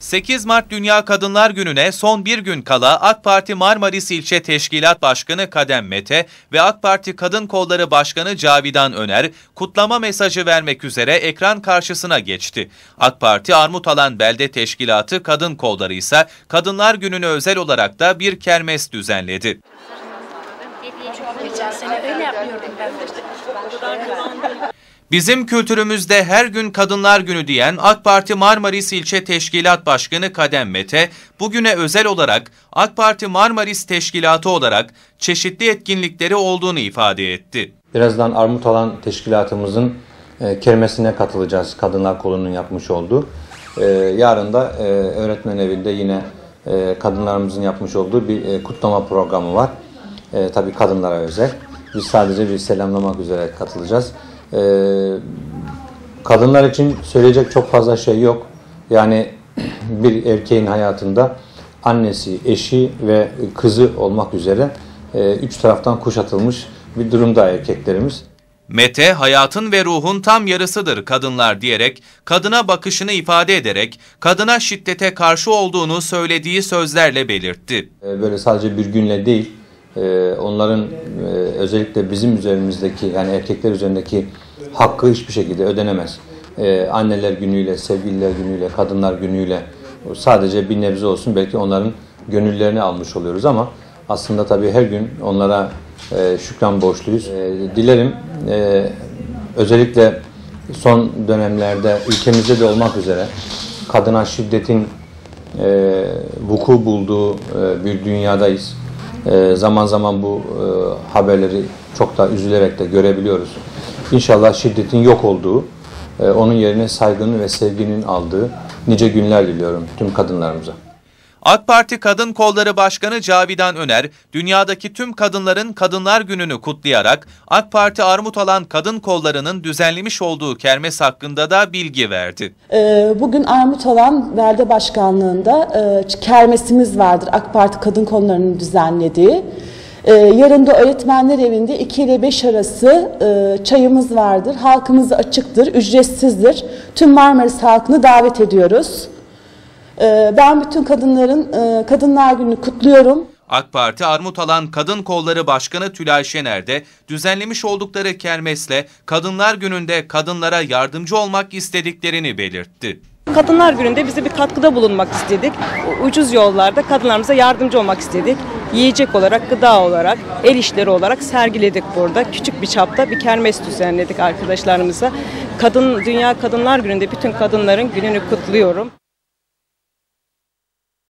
8 Mart Dünya Kadınlar Günü'ne son bir gün kala AK Parti Marmaris İlçe Teşkilat Başkanı Kadem Mete ve AK Parti Kadın Kolları Başkanı Cavidan Öner kutlama mesajı vermek üzere ekran karşısına geçti. AK Parti Armutalan Belde Teşkilatı Kadın Kolları ise Kadınlar Günü'ne özel olarak da bir kermes düzenledi. Geçen sene öyle yapıyordum ben. Bizim kültürümüzde her gün Kadınlar Günü diyen AK Parti Marmaris İlçe Teşkilat Başkanı Kadem Mete, bugüne özel olarak AK Parti Marmaris Teşkilatı olarak çeşitli etkinlikleri olduğunu ifade etti. Birazdan Armut Alan Teşkilatımızın e, kermesine katılacağız Kadınlar Kolu'nun yapmış olduğu. E, yarın da e, öğretmen evinde yine kadınlarımızın yapmış olduğu bir kutlama programı var. Tabii kadınlara özel. Biz sadece bir selamlamak üzere katılacağız. E, kadınlar için söyleyecek çok fazla şey yok. Yani bir erkeğin hayatında annesi, eşi ve kızı olmak üzere e, üç taraftan kuşatılmış bir durumda erkeklerimiz. Mete, hayatın ve ruhun tam yarısıdır kadınlar diyerek, kadına bakışını ifade ederek, kadına şiddete karşı olduğunu söylediği sözlerle belirtti. E, Böyle sadece bir günle değil, e, onların e, özellikle bizim üzerimizdeki yani erkekler üzerindeki hakkı hiçbir şekilde ödenemez. E, Anneler günüyle, sevgililer günüyle, kadınlar günüyle sadece bir nebze olsun belki onların gönüllerini almış oluyoruz ama aslında tabii her gün onlara e, şükran borçluyuz. E, Dilerim e, özellikle son dönemlerde ülkemizde de olmak üzere kadına şiddetin vuku bulduğu bir dünyadayız. E, zaman zaman bu e, haberleri çok da üzülerek de görebiliyoruz. İnşallah şiddetin yok olduğu, e, onun yerine saygının ve sevginin aldığı nice günler diliyorum tüm kadınlarımıza. AK Parti Kadın Kolları Başkanı Cavidan Öner, dünyadaki tüm kadınların Kadınlar Günü'nü kutlayarak AK Parti Armutalan Kadın Kolları'nın düzenlemiş olduğu kermes hakkında da bilgi verdi. Ee, Bugün Armutalan Belde Başkanlığı'nda e, kermesimiz vardır. AK Parti Kadın Konuları'nın düzenlediği. Ee, Yarın da öğretmenler evinde 2 ile 5 arası e, çayımız vardır. Halkımıza açıktır, ücretsizdir. Tüm Marmaris halkını davet ediyoruz. Ee, Ben bütün kadınların e, Kadınlar Günü'nü kutluyorum. AK Parti Armutalan Kadın Kolları Başkanı Tülay Şener de düzenlemiş oldukları kermesle Kadınlar Günü'nde kadınlara yardımcı olmak istediklerini belirtti. Kadınlar Günü'nde bize bir katkıda bulunmak istedik. Ucuz yollarda kadınlarımıza yardımcı olmak istedik. Yiyecek olarak, gıda olarak, el işleri olarak sergiledik burada. Küçük bir çapta bir kermes düzenledik arkadaşlarımıza. Kadın Dünya Kadınlar Günü'nde bütün kadınların gününü kutluyorum.